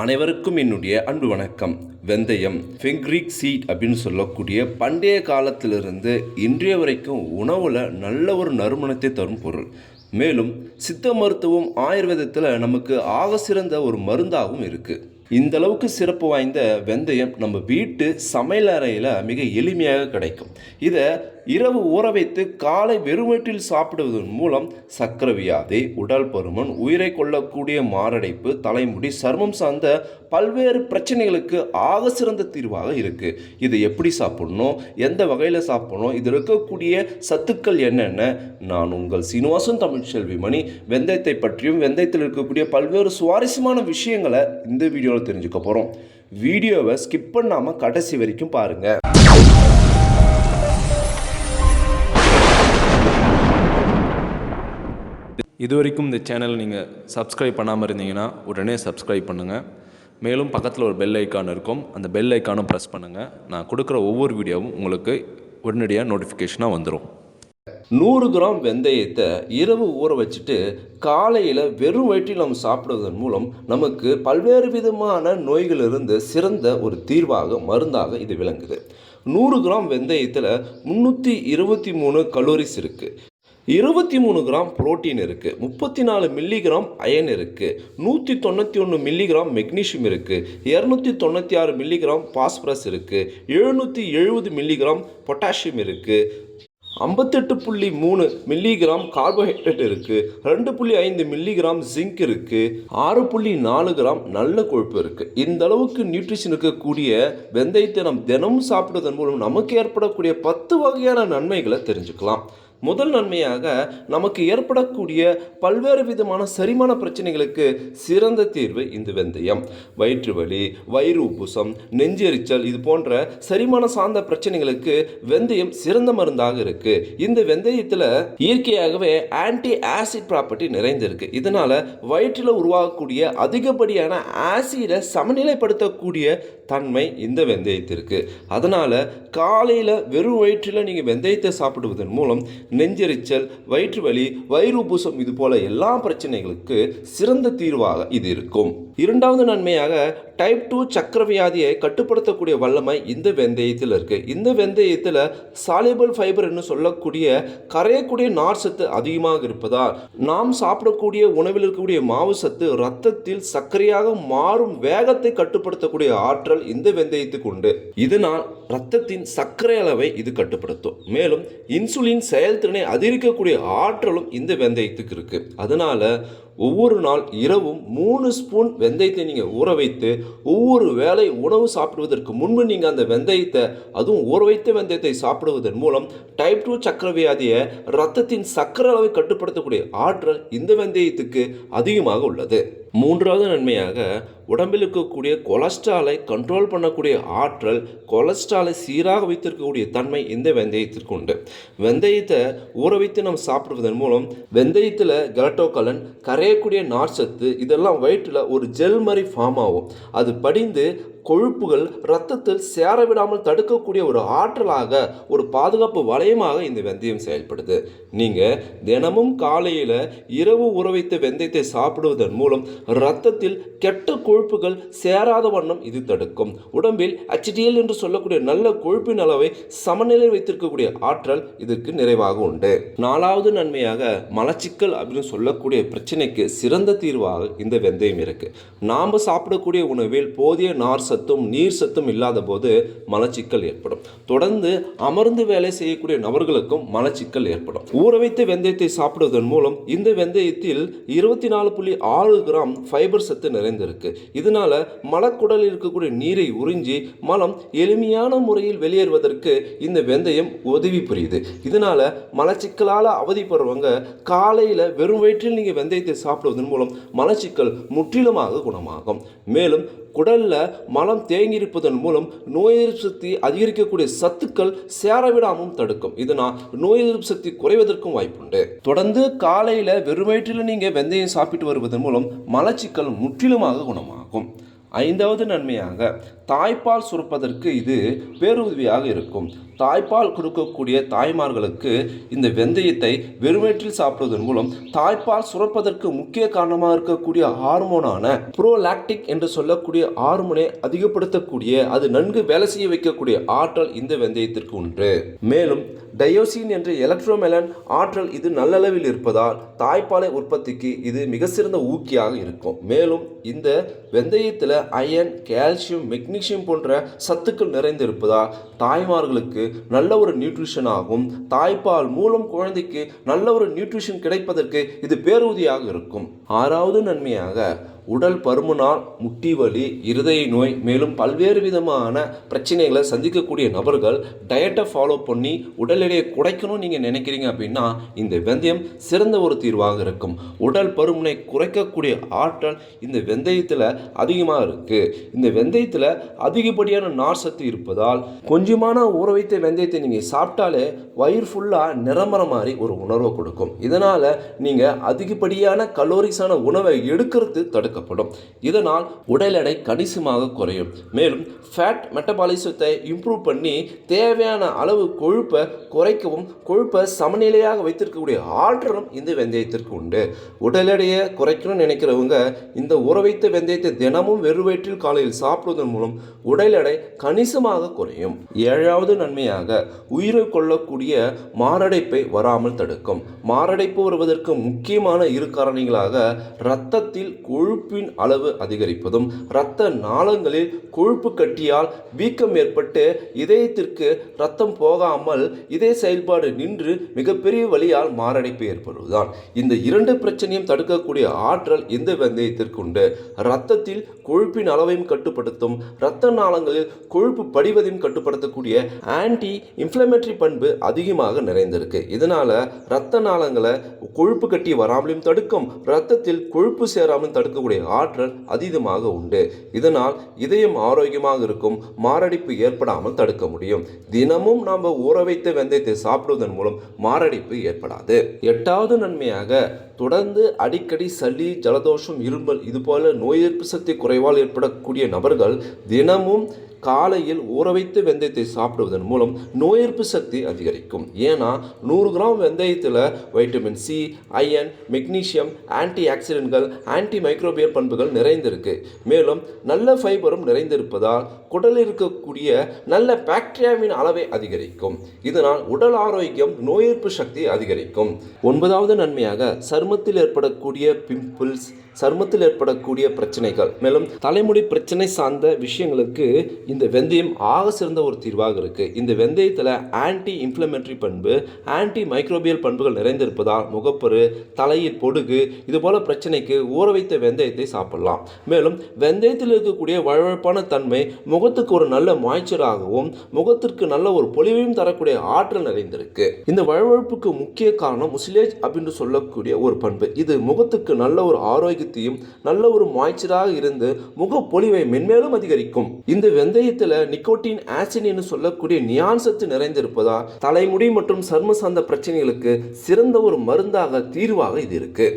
அனைவருக்கும் என்னுடைய அன்பு வணக்கம். வெந்தயம் ஃபெங்க்ரிக் சீட் அப்படின்னு சொல்லக்கூடிய பண்டைய காலத்திலிருந்து இன்றைய வரைக்கும் உணவில் நல்ல ஒரு நறுமணத்தை தரும் பொருள். மேலும் சித்த மருத்துவம் ஆயுர்வேதத்தில் நமக்கு ஆக சிறந்த ஒரு மருந்தாகவும் இருக்குது இந்த அளவுக்கு சிறப்பு வாய்ந்த வெந்தயம் நம்ம வீட்டு சமையல் அறையில் மிக எளிமையாக கிடைக்கும். இதை இரவு ஊற வைத்து காலை வெறுவயிற்றில் சாப்பிடுவதன் மூலம் சக்கர வியாதி உடல் பருமன் உயிரை கொள்ளக்கூடிய மாரடைப்பு தலைமுடி சர்மம் சார்ந்த பல்வேறு பிரச்சனைகளுக்கு ஆக சிறந்த தீர்வாக இருக்குது இதை எப்படி சாப்பிடணும்? எந்த வகையில் சாப்பிடணும்? இதில் இருக்கக்கூடிய சத்துக்கள் என்னென்ன? நான் உங்கள் சீனிவாசன் தமிழ்ச்செல்வி மணி வெந்தயத்தை பற்றியும் வெந்தயத்தில் இருக்கக்கூடிய பல்வேறு சுவாரஸ்யமான விஷயங்களை இந்த வீடியோவில் தெரிஞ்சுக்க போகிறோம் வீடியோவை ஸ்கிப் பண்ணாமல் கடைசி வரைக்கும் பாருங்கள் இது வரைக்கும் இந்த சேனல் நீங்கள் சப்ஸ்கிரைப் பண்ணாமல் இருந்தீங்கன்னா உடனே சப்ஸ்கிரைப் பண்ணுங்கள் மேலும் பக்கத்தில் ஒரு பெல் ஐக்கான் இருக்கும். அந்த பெல் ஐக்கானும் ப்ரெஸ் பண்ணுங்கள் நான் கொடுக்குற ஒவ்வொரு வீடியோவும் உங்களுக்கு உடனடியாக நோட்டிஃபிகேஷனாக வந்துடும் நூறு கிராம் வெந்தயத்தை இரவு ஊற வச்சுட்டு காலையில் வெறும் வயிற்றில் நம்ம சாப்பிடுவதன் மூலம் நமக்கு பல்வேறு விதமான நோய்களிலிருந்து சிறந்த ஒரு தீர்வாக மருந்தாக இது விளங்குது. நூறு கிராம் வெந்தயத்தில் முந்நூற்றி இருபத்தி மூணு கலோரிஸ் இருக்குது இருபத்தி மூணு கிராம் புரோட்டீன் இருக்குது முப்பத்தி நாலு மில்லிகிராம் அயன் இருக்குது நூற்றி தொண்ணூற்றி ஒன்று மில்லிகிராம் மெக்னீஷியம் இருக்குது இரநூத்தி தொண்ணூற்றி ஆறு மில்லிகிராம் பாஸ்பரஸ் இருக்குது எழுநூற்றி எழுபது மில்லிகிராம் பொட்டாசியம் இருக்குது ஐம்பத்தெட்டு புள்ளி மூணு மில்லிகிராம் கார்போஹைட்ரேட் இருக்குது ரெண்டு புள்ளி ஐந்து மில்லிகிராம் ஜிங்க் இருக்குது ஆறு புள்ளி நாலு கிராம் நல்ல கொழுப்பு இருக்குது இந்த அளவுக்கு நியூட்ரிஷன் இருக்கக்கூடிய வெந்தயத்தை நாம் தினமும் சாப்பிடுவதன் மூலம் நமக்கு ஏற்படக்கூடிய பத்து வகையான நன்மைகளை தெரிஞ்சுக்கலாம். முதல் நன்மையாக நமக்கு ஏற்படக்கூடிய பல்வேறு விதமான செரிமான பிரச்சனைகளுக்கு சிறந்த தீர்வு இந்த வெந்தயம். வயிற்று வலி வயிறு உப்புசம் நெஞ்செரிச்சல் இது போன்ற செரிமான சார்ந்த பிரச்சனைகளுக்கு வெந்தயம் சிறந்த மருந்தாக இருக்கு. இந்த வெந்தயத்தில் இயற்கையாகவே ஆன்டி ஆசிட் ப்ராப்பர்ட்டி நிறைந்திருக்கு. இதனால வயிற்றில் உருவாகக்கூடிய அதிகப்படியான ஆசிடை சமநிலைப்படுத்தக்கூடிய தன்மை இந்த வெந்தயத்திற்கு. அதனால காலையில் வெறும் வயிற்றில் நீங்கள் வெந்தயத்தை சாப்பிடுவதன் மூலம் நெஞ்செரிச்சல் வயிற்று வலி வயிறு இது போல எல்லா பிரச்சனைகளுக்கு சிறந்த தீர்வாக இது இருக்கும். இரண்டாவது நன்மையாக டைப் டூ சக்கரவியாதியை கட்டுப்படுத்தக்கூடிய வல்லமை இந்த வெந்தயத்தில் இருக்கு. இந்த வெந்தயத்தில் சாலியபிள் ஃபைபர் என்று சொல்லக்கூடிய கரையக்கூடிய நார் சத்து அதிகமாக இருப்பதால் நாம் சாப்பிடக்கூடிய உணவில் இருக்கக்கூடிய மாவு சத்து ரத்தத்தில் சர்க்கரையாக மாறும் வேகத்தை கட்டுப்படுத்தக்கூடிய ஆற்றல் இந்த வெந்தயத்துக்கு உண்டு. இதனால் ரத்தத்தின் சர்க்கரை அளவை இது கட்டுப்படுத்தும். மேலும் இன்சுலின் செயல் செயல்திறனை அதிகரிக்கக்கூடிய ஆற்றலும் இந்த வெந்தயத்துக்கு இருக்குது அதனால் ஒவ்வொரு நாள் இரவும் மூணு ஸ்பூன் வெந்தயத்தை நீங்கள் ஊற வைத்து ஒவ்வொரு வேலை உணவு சாப்பிடுவதற்கு முன்பு நீங்கள் அந்த வெந்தயத்தை அதுவும் ஊற வைத்த வெந்தயத்தை சாப்பிடுவதன் மூலம் டைப் டூ சக்கரவியாதியை ரத்தத்தின் சர்க்கரை அளவை கட்டுப்படுத்தக்கூடிய ஆற்றல் இந்த வெந்தயத்துக்கு அதிகமாக உள்ளது. மூன்றாவது நன்மையாக உடம்பில் இருக்கக்கூடிய கொலஸ்ட்ராலை கண்ட்ரோல் பண்ணக்கூடிய ஆற்றல் கொலஸ்ட்ராலை சீராக வைத்திருக்கக்கூடிய தன்மை இந்த வெந்தயத்திற்கு உண்டு. வெந்தயத்தை ஊற வைத்து நம்ம சாப்பிடுவதன் மூலம் வெந்தயத்தில் கலட்டோகலன் கரையக்கூடிய நார்ச்சத்து இதெல்லாம் வயிற்றில் ஒரு ஜெல் மாதிரி ஃபார்ம் ஆகும். அது படிந்து கொழுப்புகள் ரத்தத்தில் சேர விடாமல் தடுக்கக்கூடிய ஒரு ஆற்றலாக ஒரு பாதுகாப்பு வளையமாக இந்த வெந்தயம் செயல்படுது. நீங்கள் தினமும் காலையில் இரவு உறவைத்த வெந்தயத்தை சாப்பிடுவதன் மூலம் ரத்தத்தில் கெட்ட கொழுப்புகள் சேராத வண்ணம் இது தடுக்கும். உடம்பில் HDL என்று சொல்லக்கூடிய நல்ல கொழுப்பின் அளவை சமநிலை வைத்திருக்கக்கூடிய ஆற்றல் இதற்கு நிறைவாக உண்டு. நாலாவது நன்மையாக மலச்சிக்கல் அப்படின்னு சொல்லக்கூடிய பிரச்சனைக்கு சிறந்த தீர்வாக இந்த வெந்தயம் இருக்கு. நாம் சாப்பிடக்கூடிய உணவில் போதிய நார் சத்தும் நீர் சத்தும் இல்லாத போது மலச்சிக்கல் ஏற்படும். தொடர்ந்து அமர்ந்து வேலை செய்யக்கூடிய நபர்களுக்கும் மலச்சிக்கல் ஏற்படும். ஊற வைத்த வெந்தயத்தை சாப்பிடுவதன் மூலம் இந்த வெந்தயத்தில் இருபத்தி நாலு புள்ளி ஆறு கிராம் ஃபைபர் சத்து நிறைந்திருக்கு. இதனால மலக்குடலில் இருக்கக்கூடிய நீரை உறிஞ்சி மலம் எளிமையான முறையில் வெளியேறுவதற்கு இந்த வெந்தயம் உதவி புரியுது. இதனால மலச்சிக்கலால் அவதிப்படுறவங்க காலையில் வெறும் வயிற்றில் நீங்கள் வெந்தயத்தை சாப்பிடுவதன் மூலம் மலச்சிக்கல் முற்றிலுமாக குணமாகும். மேலும் குடல்ல மலம் தேங்கியிருப்பதன் மூலம் நோய் எதிர்ப்பு சக்தி அதிகரிக்கக்கூடிய சத்துக்கள் சேரவிடாமும் தடுக்கும். இதனால் நோய் எதிர்ப்பு சக்தி குறைவதற்கும் வாய்ப்புண்டு. தொடர்ந்து காலையில் வெறும் வயிற்றில் நீங்கள் வெந்தயம் சாப்பிட்டு வருவதன் மூலம் மலச்சிக்கல் முற்றிலுமாக குணமாகும். ஐந்தாவது நன்மையாக தாய்ப்பால் சுரப்பதற்கு இது பேருதவியாக இருக்கும். தாய்ப்பால் கொடுக்கக்கூடிய தாய்மார்களுக்கு இந்த வெந்தயத்தை வெறுமேற்றில் சாப்பிடுவதன் மூலம் தாய்ப்பால் சுரப்பதற்கு முக்கிய காரணமாக இருக்கக்கூடிய ஹார்மோனான புரோலாக்டிக் என்று சொல்லக்கூடிய ஹார்மோனை அதிகப்படுத்தக்கூடிய அது நன்கு வேலை செய்ய வைக்கக்கூடிய ஆற்றல் இந்த வெந்தயத்திற்கு உண்டு. மேலும் டயோசின் என்ற எலக்ட்ரோமெலன் ஆற்றல் இது நல்லளவில் இருப்பதால் தாய்ப்பாலை உற்பத்திக்கு இது மிக சிறந்த ஊக்கியாக இருக்கும். மேலும் இந்த வெந்தயத்தில் அயன் கால்சியம் மெக்னீஷியம் போன்ற சத்துக்கள் நிறைந்திருப்பதால் தாய்மார்களுக்கு நல்ல ஒரு நியூட்ரிஷன் ஆகும். தாய்ப்பால் மூலம் குழந்தைக்கு நல்ல ஒரு நியூட்ரிஷன் கிடைப்பதற்கு இது பேருதவியாக இருக்கும். ஆறாவது நன்மையாக உடல் பருமனால் முட்டி வலி இருதய நோய் மேலும் பல்வேறு விதமான பிரச்சனைகளை சந்திக்கக்கூடிய நபர்கள் டயட்டை ஃபாலோ பண்ணி உடல் எடையை குறைக்கணும்னு நீங்கள் நினைக்கிறீங்க அப்படின்னா இந்த வெந்தயம் சிறந்த ஒரு தீர்வாக இருக்கும். உடல் பருமனை குறைக்கக்கூடிய ஆற்றல் இந்த வெந்தயத்தில் அதிகமாக இருக்குது இந்த வெந்தயத்தில் அதிகப்படியான நார் சத்து இருப்பதால் கொஞ்சமான ஊற வைத்த வெந்தயத்தை நீங்கள் சாப்பிட்டாலே வயிறு ஃபுல்லாக நிரம்புற மாதிரி ஒரு உணர்வை கொடுக்கும். இதனால் நீங்கள் அதிகப்படியான கலோரிஸான உணவை எடுக்கிறது தடுக்கப்படும். இதனால் உடல் எடை கணிசமாக குறையும். மேலும் ஃபேட் மெட்டபாலிசத்தை இம்ப்ரூவ் பண்ணி தேவையான அளவு கொழுப்பை குறைக்கவும் கொழுப்பை சமநிலையாக வைத்திருக்கக்கூடிய ஆற்றலும் இந்த வெந்தயத்திற்கு உண்டு. உடல் எடையை குறைக்கணும்னு நினைக்கிறவங்க இந்த உறவைத்த வெந்தயத்தை தினமும் வெறுவயிற்றில் காலையில் சாப்பிடுவதன் மூலம் உடல் எடை கணிசமாக குறையும். ஏழாவது நன்மையாக உயிரை கொள்ளக்கூடிய மாரடைப்பை வராமல் தடுக்கும். மாரடைப்பு வருவதற்கு முக்கியமான இரு காரணிகளாக இரத்தத்தில் கொழுப்பின் அளவு அதிகரிப்பதும் இரத்த நாளங்களில் கொழுப்பு கட்டியால் வீக்கம் ஏற்பட்டு இதயத்திற்கு இரத்தம் போகாமல் இதய செயல்பாடு நின்று மிகப்பெரிய வழியால் மாரடைப்பு ஏற்படுவதுதான். இந்த இரண்டு பிரச்சனையும் தடுக்கக்கூடிய ஆற்றல் இந்த வெந்தயத்திற்கு உண்டு. இரத்தத்தில் கொழுப்பின் அளவையும் கட்டுப்படுத்தும் இரத்த நாளங்களில் கொழுப்பு படிவதையும் கட்டுப்படுத்தக்கூடிய ஆன்டி இன்ஃப்ளமேட்டரி பண்பு அதிகமாக நிறைந்திருக்கு. இதனால இரத்த நாளங்களை கொழுப்பு கட்டி வராமலையும் தடுக்கும் இரத்தத்தில் கொழுப்பு சேராமலும் தடுக்கக்கூடிய ஆற்றல் அதீதமாக உண்டு. இதனால் இதயம் ஆரோக்கியமாக இருக்கும் மாரடைப்பு ஏற்படாமல் தடுக்க முடியும். தினமும் நாம் ஊற வைத்த வெந்தயத்தை சாப்பிடுவதன் மூலம் மாரடைப்பு ஏற்படாது. எட்டாவது நன்மையாக தொடர்ந்து அடிக்கடி சளி ஜலதோஷம் இருமல் இதுபோல நோய் எதிர்ப்பு சக்தி குறைவால் ஏற்படக்கூடிய நபர்கள் தினமும் காலையில் ஊற வைத்து வெந்தயத்தை சாப்பிடுவதன் மூலம் நோய் எதிர்ப்பு சக்தி அதிகரிக்கும். ஏன்னா நூறு gram வெந்தயத்தில் vitamin C iron magnesium anti ஆக்சிடென்ட்கள் anti microbial பண்புகள் நிறைந்திருக்கு. மேலும் நல்ல ஃபைபரும் நிறைந்திருப்பதால் குடலில் இருக்கக்கூடிய நல்ல பாக்டீரியாவின் அளவை அதிகரிக்கும். இதனால் உடல் ஆரோக்கியம் நோய் எதிர்ப்பு சக்தி அதிகரிக்கும். ஒன்பதாவது நன்மையாக சருமத்தில் ஏற்படக்கூடிய பிம்பிள்ஸ் சருமத்தில் ஏற்படக்கூடிய பிரச்சனைகள். மேலும் தலைமுடி பிரச்சனை சார்ந்த விஷயங்களுக்கு இந்த வெந்தயம் ஆக சிறந்த ஒரு தீர்வாக இருக்குது இந்த வெந்தயத்தில் ஆன்டி இன்ஃப்ளமெண்ட்ரி பண்பு ஆன்டி மைக்ரோபியல் பண்புகள் நிறைந்திருப்பதால் முகப்பரு தலையில் பொடுகு இதுபோல் பிரச்சனைக்கு ஊற வைத்த வெந்தயத்தை சாப்பிடலாம். மேலும் வெந்தயத்தில் இருக்கக்கூடிய வழவழப்பான தன்மை முகத்துக்கு ஒரு நல்ல மாய்ச்சராகவும் முகத்திற்கு நல்ல ஒரு பொலிவையும் தரக்கூடிய ஆற்றல் நிறைந்திருக்கு. இந்த வழவழப்புக்கு முக்கிய காரணம் முசிலேஜ் அப்படின்னு சொல்லக்கூடிய ஒரு பண்பு. இது முகத்துக்கு நல்ல ஒரு ஆரோக்கியத்தையும் நல்ல ஒரு மாய்ச்சராக இருந்து முக பொலிவை மென்மேலும் அதிகரிக்கும். இந்த வெந்தயத்தில் நிக்கோட்டின் என்று சொல்லக்கூடிய நியான் சத்து நிறைந்திருப்பதா? தலைமுடி மற்றும் சர்ம சார்ந்த பிரச்சனைகளுக்கு சிறந்த ஒரு மருந்தாக தீர்வாக இது இருக்கு.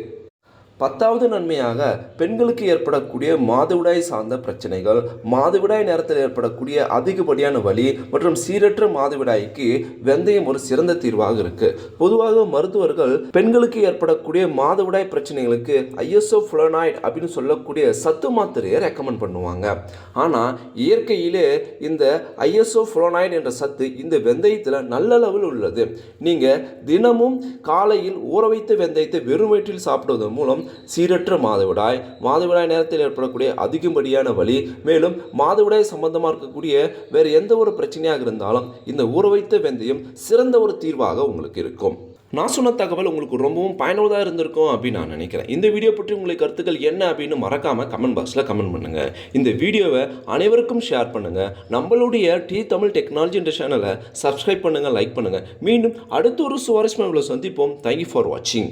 பத்தாவது நன்மையாக பெண்களுக்கு ஏற்படக்கூடிய மாதவிடாய் சார்ந்த பிரச்சனைகள் மாதவிடாய் நேரத்தில் ஏற்படக்கூடிய அதிகப்படியான வலி மற்றும் சீரற்ற மாதவிடாய்க்கு வெந்தயம் ஒரு சிறந்த தீர்வாக இருக்கு. பொதுவாக மருத்துவர்கள் பெண்களுக்கு ஏற்படக்கூடிய மாதவிடாய் பிரச்சனைகளுக்கு ஐஎஸ்ஓ ஃப்ளோனாய்டு அப்படின்னு சொல்லக்கூடிய சத்து மாத்திரையை ரெக்கமெண்ட் பண்ணுவாங்க. ஆனால் இயற்கையிலே இந்த ஐஎஸ்ஓ ஃப்ளோனாய்டு என்ற சத்து இந்த வெந்தயத்தில் நல்ல அளவில் உள்ளது. நீங்கள் தினமும் காலையில் ஊற வைத்த வெந்தயத்தை வெறும் வயிற்றில் சாப்பிடுவதன் மூலம் சீரற்ற மாதவிடாய். மாதவிடாய் நேரத்தில் ஏற்படக்கூடிய அதிகப்படியான வலி. மேலும் மாதவிடாய் சம்பந்தமாக இருக்கக்கூடிய வேறு எந்த ஒரு பிரச்சனையாக இருந்தாலும் இந்த ஊற வைத்த வெந்தயம் சிறந்த ஒரு தீர்வாக உங்களுக்கு இருக்கும். நான் சொன்ன தகவல் உங்களுக்கு ரொம்பவும் பயனுள்ளதாக இருந்திருக்கும் அப்படின்னு நான் நினைக்கிறேன். இந்த வீடியோ பற்றி உங்களுக்கு கருத்துக்கள் என்ன அப்படின்னு மறக்காமல் கமெண்ட் பாக்ஸில் கமெண்ட் பண்ணுங்கள் இந்த வீடியோவை அனைவருக்கும் ஷேர் பண்ணுங்கள் நம்மளுடைய டி தமிழ் டெக்னாலஜி என்ற சேனலை சப்ஸ்கிரைப் பண்ணுங்கள் லைக் பண்ணுங்கள் மீண்டும் அடுத்த ஒரு சுவாரஸ்யமான சந்திப்போம். தேங்க்யூ ஃபார் வாட்சிங்